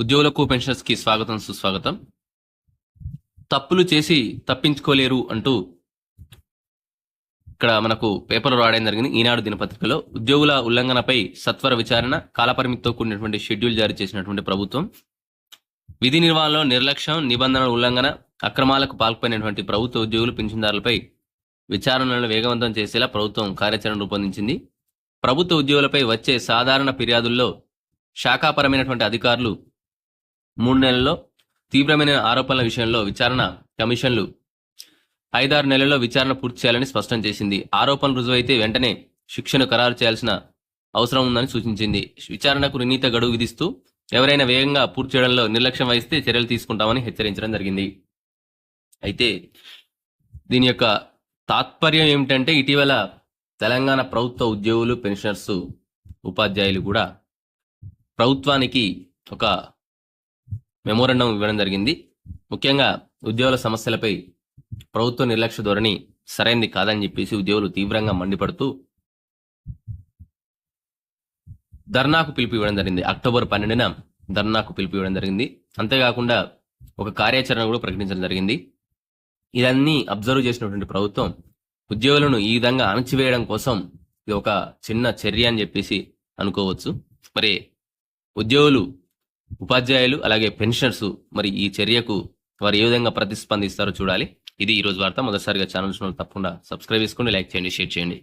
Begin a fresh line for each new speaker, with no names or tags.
ఉద్యోగులకు పెన్షనర్స్కి స్వాగతం సుస్వాగతం. తప్పులు చేసి తప్పించుకోలేరు అంటూ ఇక్కడ మనకు పేపర్లో రాయడం జరిగింది. ఈనాడు దినపత్రికలో ఉద్యోగుల ఉల్లంఘనపై సత్వర విచారణ కాలపరిమితితో కూడినటువంటి షెడ్యూల్ జారీ చేసినటువంటి ప్రభుత్వం విధి నిర్వహణలో నిర్లక్ష్యం నిబంధనల ఉల్లంఘన అక్రమాలకు పాల్పడినటువంటి ప్రభుత్వ ఉద్యోగులు పింఛన్దారులపై విచారణలను వేగవంతం చేసేలా ప్రభుత్వం కార్యాచరణ రూపొందించింది. ప్రభుత్వ ఉద్యోగులపై వచ్చే సాధారణ ఫిర్యాదుల్లో శాఖాపరమైనటువంటి అధికారులు మూడు నెలల్లో తీవ్రమైన ఆరోపణల విషయంలో విచారణ కమిషన్లు ఐదారు నెలల్లో విచారణ పూర్తి చేయాలని స్పష్టం చేసింది. ఆరోపణలు రుజువైతే వెంటనే శిక్షను ఖరారు చేయాల్సిన అవసరం ఉందని సూచించింది. విచారణకు నిర్ణీత గడువు విధిస్తూ ఎవరైనా వేగంగా పూర్తి చేయడంలో నిర్లక్ష్యం వహిస్తే చర్యలు తీసుకుంటామని హెచ్చరించడం జరిగింది. అయితే దీని యొక్క తాత్పర్యం ఏమిటంటే ఇటీవల తెలంగాణ ప్రభుత్వ ఉద్యోగులు పెన్షనర్స్ ఉపాధ్యాయులు కూడా ప్రభుత్వానికి ఒక మెమోరండం ఇవ్వడం జరిగింది. ముఖ్యంగా ఉద్యోగుల సమస్యలపై ప్రభుత్వ నిర్లక్ష్య ధోరణి సరైంది కాదని చెప్పేసి ఉద్యోగులు తీవ్రంగా మండిపడుతూ ధర్నాకు పిలుపు ఇవ్వడం జరిగింది. అక్టోబర్ పన్నెండున ధర్నాకు పిలుపు ఇవ్వడం జరిగింది. అంతేకాకుండా ఒక కార్యాచరణ కూడా ప్రకటించడం జరిగింది. ఇదన్నీ అబ్జర్వ్ చేసినటువంటి ప్రభుత్వం ఉద్యోగులను ఈ విధంగా అణచివేయడం కోసం ఇది ఒక చిన్న చర్య అని చెప్పేసి అనుకోవచ్చు. మరి ఉద్యోగులు ఉపాధ్యాయులు అలాగే పెన్షనర్స్ మరి ఈ చర్యకు వారు ఏ విధంగా ప్రతిస్పందిస్తారో చూడాలి. ఇది ఈ రోజు వార్త. మొదటిసారిగా ఛానల్స్ తప్పకుండా సబ్స్క్రైబ్ చేసుకోండి లైక్ చేయండి షేర్ చేయండి.